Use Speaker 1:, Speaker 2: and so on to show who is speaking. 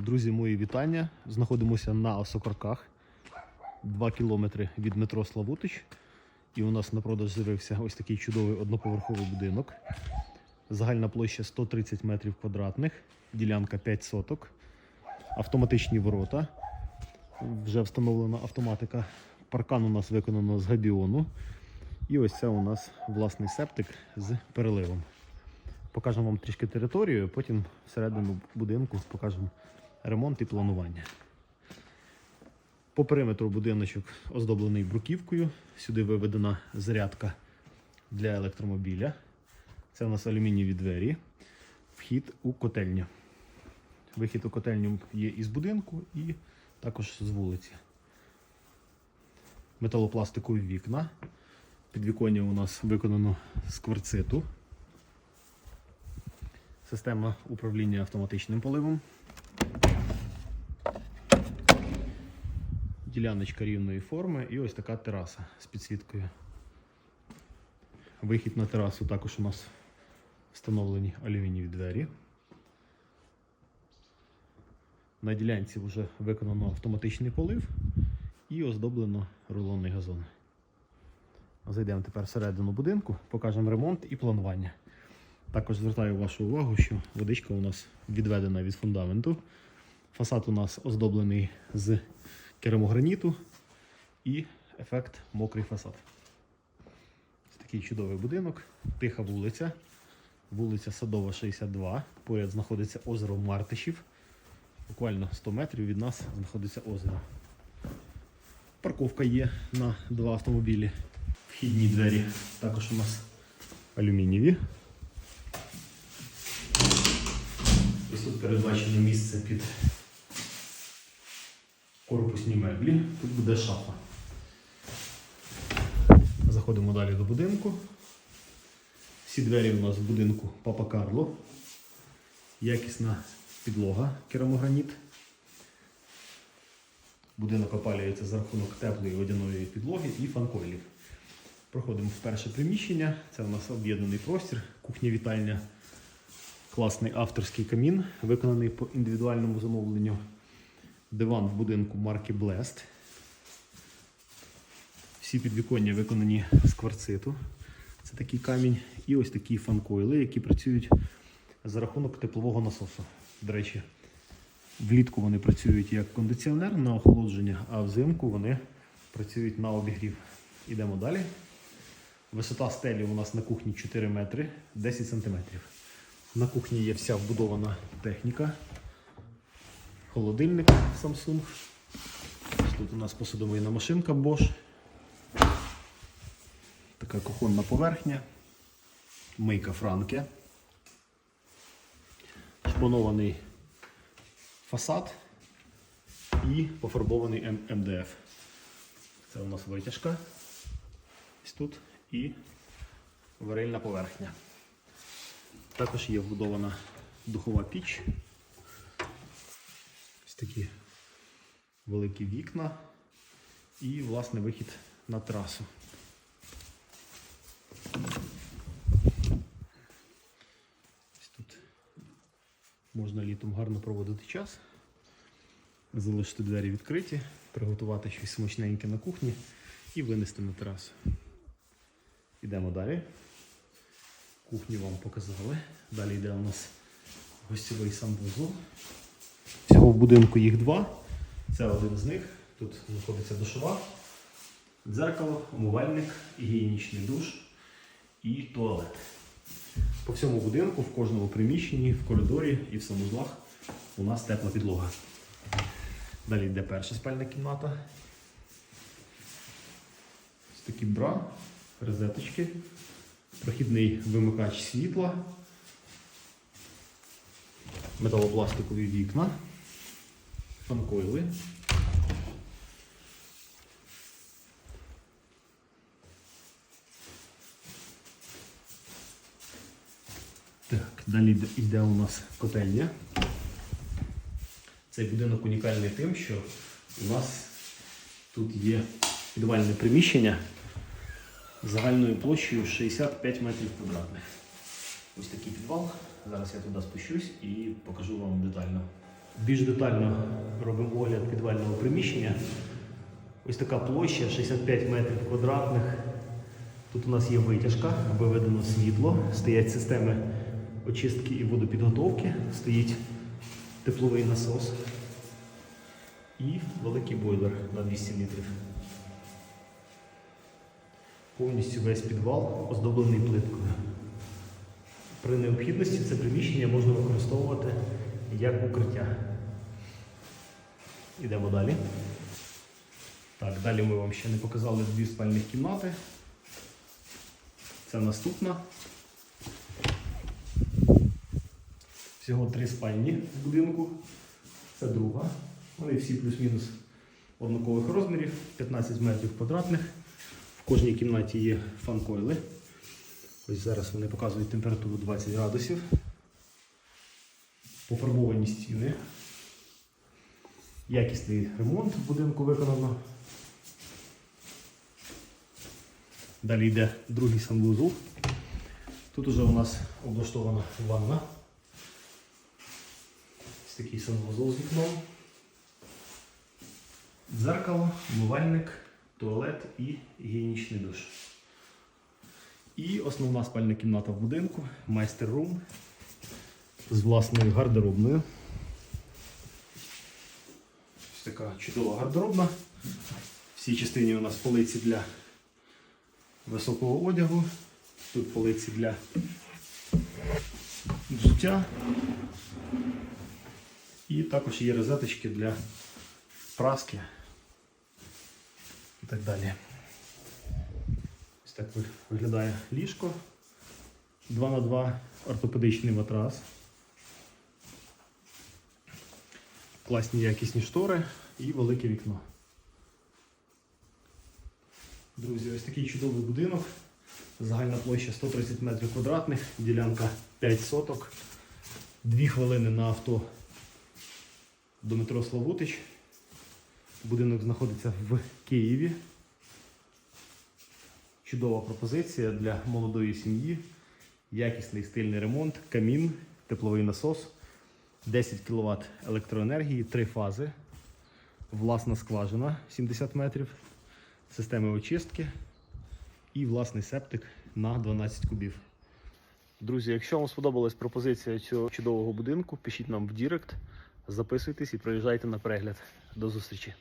Speaker 1: Друзі, мої вітання. Знаходимося на Осокорках, 2 кілометри від метро Славутич. І у нас на продаж з'явився ось такий чудовий одноповерховий будинок. Загальна площа 130 метрів квадратних, ділянка 5 соток, автоматичні ворота. Вже встановлена автоматика. Паркан у нас виконано з габіону. І ось це у нас власний септик з переливом. Покажемо вам трішки територію, потім всередину будинку покажемо ремонт і планування. По периметру будиночок оздоблений бруківкою. Сюди виведена зарядка для електромобіля. Це у нас алюмінієві двері. Вхід у котельню. Вихід у котельню є із будинку і також з вулиці. Металопластикові вікна. Підвіконня у нас виконано з кварциту. Система управління автоматичним поливом. Діляночка рівної форми і ось така тераса з підсвіткою. Вихід на терасу також у нас встановлені алюмінієві двері. На ділянці вже виконано автоматичний полив і оздоблено рулонний газон. Зайдемо тепер всередину будинку, покажемо ремонт і планування. Також звертаю вашу увагу, що водичка у нас відведена від фундаменту. Фасад у нас оздоблений з керамограніту і ефект мокрий фасад. Ось такий чудовий будинок, тиха вулиця. Вулиця Садова, 62. Поряд знаходиться озеро Мартишів. Буквально 100 метрів від нас знаходиться озеро. Парковка є на два автомобілі. Вхідні двері також у нас алюмінієві. Ось тут передбачено місце під корпусні меблі. Тут буде шафа. Заходимо далі до будинку. Всі двері у нас в будинку Папа Карло. Якісна підлога керамограніт. Будинок опалюється за рахунок теплої водяної підлоги і фанкойлів. Проходимо в перше приміщення. Це у нас об'єднаний простір, кухня-вітальня. Класний авторський камін, виконаний по індивідуальному замовленню. Диван в будинку марки Blest. Всі підвіконня виконані з кварциту. Це такий камінь. І ось такі фанкойли, які працюють за рахунок теплового насосу. До речі, влітку вони працюють як кондиціонер на охолодження, а взимку вони працюють на обігрів. Ідемо далі. Висота стелі у нас на кухні 4 метри 10 сантиметрів. На кухні є вся вбудована техніка. Холодильник Samsung. Тут у нас посудомийна машинка Bosch. Така кухонна поверхня. Мийка Франке. Шпонований фасад і пофарбований МДФ. Це у нас витяжка. Ось тут і варильна поверхня. Також є вбудована духова піч. Такі великі вікна і власне вихід на терасу. Ось тут можна літом гарно проводити час, залишити двері відкриті, приготувати щось смачненьке на кухні і винести на терасу. Йдемо далі. Кухню вам показали. Далі йде у нас гостьовий санвузол. Всього в будинку їх два. Це один з них. Тут знаходиться душова, дзеркало, умивальник, гігієнічний душ і туалет. По всьому будинку, в кожному приміщенні, в коридорі і в санузлах у нас тепла підлога. Далі йде перша спальна кімната. Ось такі бра, розеточки, прохідний вимикач світла, металопластикові вікна, фанкойли. Так, далі йде- у нас котельня. Цей будинок унікальний тим, що у нас тут є підвальне приміщення загальною площею 65 метрів квадратних. Ось такий підвал. Зараз я туди спущусь і покажу вам детально. Більш детально робимо огляд підвального приміщення. Ось така площа 65 метрів квадратних. Тут у нас є витяжка, виведено світло, стоять системи очистки і водопідготовки, стоїть тепловий насос і великий бойлер на 200 літрів. Повністю весь підвал оздоблений плиткою. При необхідності це приміщення можна використовувати як укриття. Ідемо далі. Так, далі ми вам ще не показали дві спальних кімнати. Це наступна. Всього три спальні в будинку. Це друга. Вони всі плюс-мінус однакових розмірів, 15 метрів квадратних. В кожній кімнаті є фан-койли. Ось зараз вони показують температуру 20 градусів. Пофарбовані стіни. Якісний ремонт в будинку виконано. Далі йде другий санвузол. Тут уже у нас облаштована ванна. Ось такий санвузол з вікном. Дзеркало, умивальник, туалет і гігієнічний душ. І основна спальна кімната в будинку, майстер-рум з власною гардеробною. Ось така чудова гардеробна. В цій частині у нас полиці для високого одягу. Тут полиці для взуття. І також є розеточки для праски і так далі. Так виглядає ліжко. 2 на 2 ортопедичний матрас. Класні якісні штори і велике вікно. Друзі, ось такий чудовий будинок. Загальна площа 130 метрів квадратних, ділянка 5 соток. Дві хвилини на авто до метро Славутич. Будинок знаходиться в Києві. Чудова пропозиція для молодої сім'ї. Якісний стильний ремонт, камін, тепловий насос, 10 кВт електроенергії, 3 фази, власна скважина 70 метрів, системи очистки і власний септик на 12 кубів. Друзі, якщо вам сподобалась пропозиція цього чудового будинку, пишіть нам в Дірект, записуйтесь і приїжджайте на перегляд. До зустрічі!